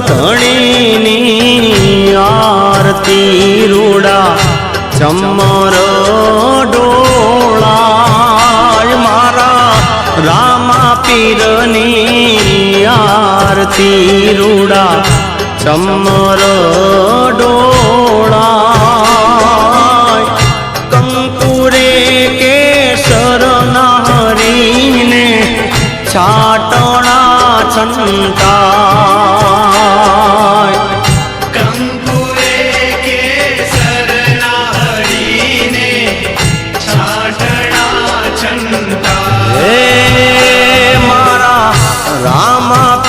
ધણીની આરતી રૂડા ચમર ડોળાય મારા રામા પીરની આરતી રૂડા ચમર ડોળાય. કંકુરે કેસર નારીને છાટણા છંતાય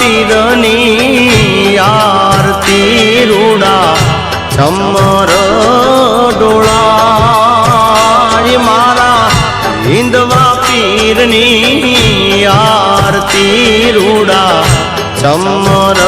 પીરની આરતી રૂડા ચમર ડોળા મારા હિંદવા પીરની આરતી રૂડા ચમર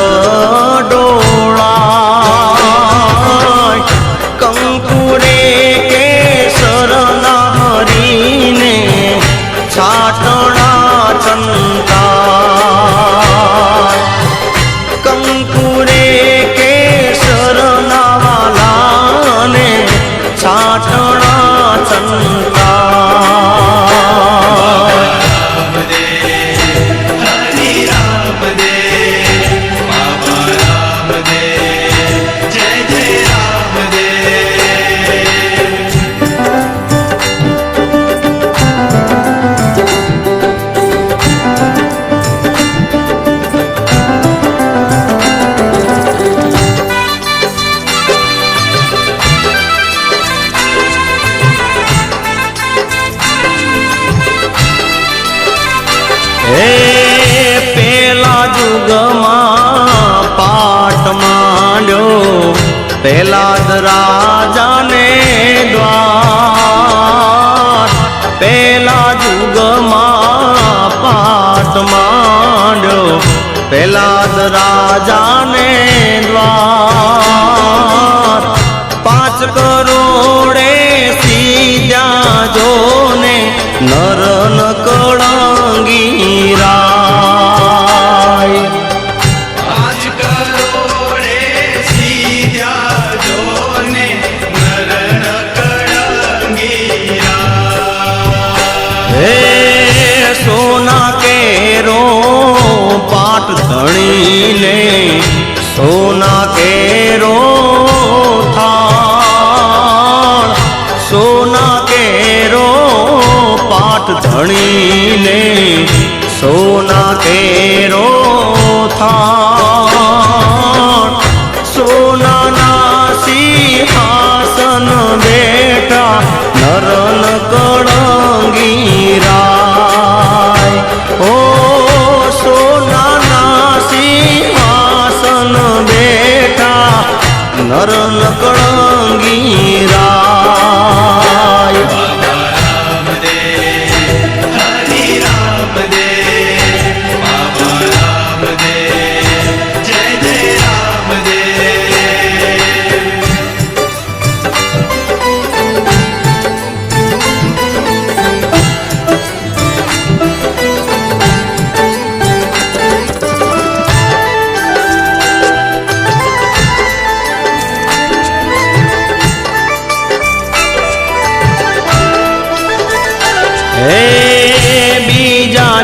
પેલા જ રાજાને દ્વાર પેલા જુગમાં પાટ માંડ્યો પેલા જ રાજાને દ્વાર. પાંચ કરોડે સીધા જોને નર ન કળંગી થાળ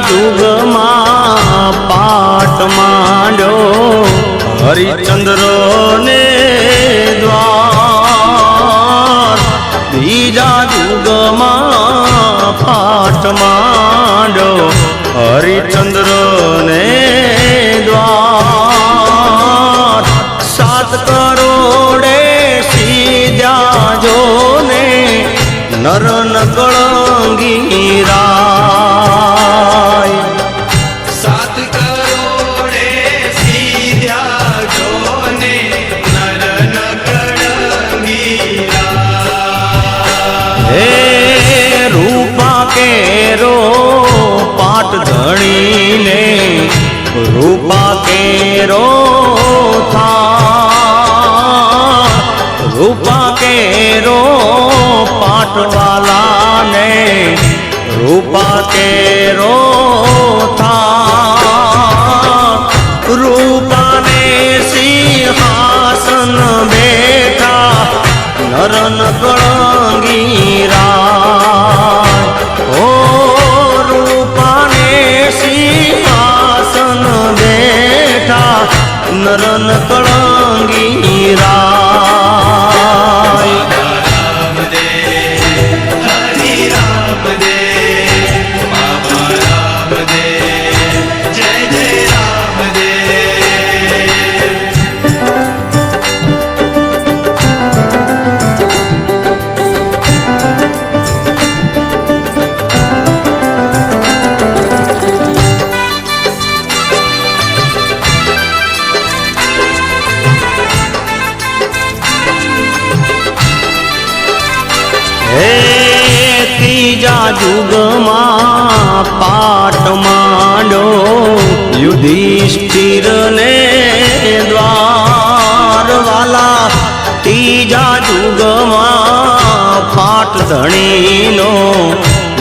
બીજા પાઠ માંડો હરિચંદ્રો ને દ્વાર. બીજા જુગમાં પાઠ માંડો હરિચંદ્રો ને દ્વાર. સાત કરોડે સીધા જોને, નર નકળંગી રાય કેરો પાટ ધણીને રૂપા કેરો થા રૂપા કેરો પાટવાલાને રૂપા કેરો નરન કળંગીરા રામ જુગમાં પાટ માંડો યુધિષ્ઠિરને દ્વારવાલા ત્રીજા જુગમાં પાટ ધણીનો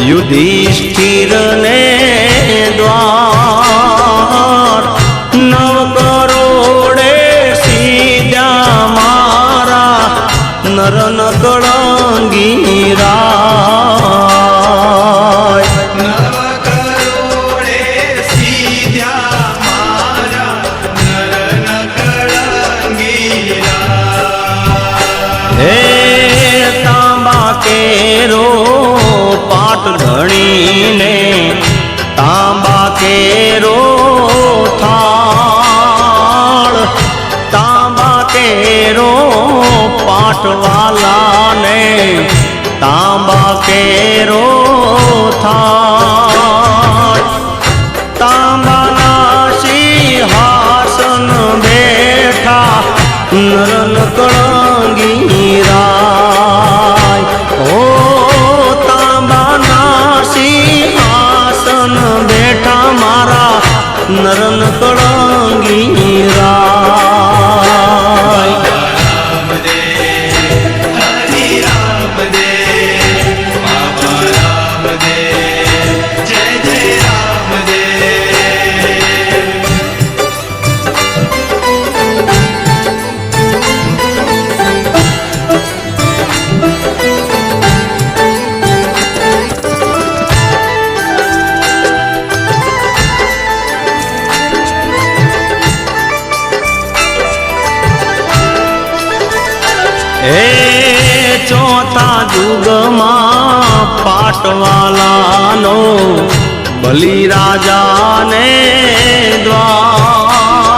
યુધિષ્ઠિરને પાટ ધણીને તાંબા કેરો થાળ તાંબા કેરો પાટવાલાને નરન કળંગીરાય હે ચોથા જુગમાં પાટવાલાનો બલિ રાજાને દ્વાર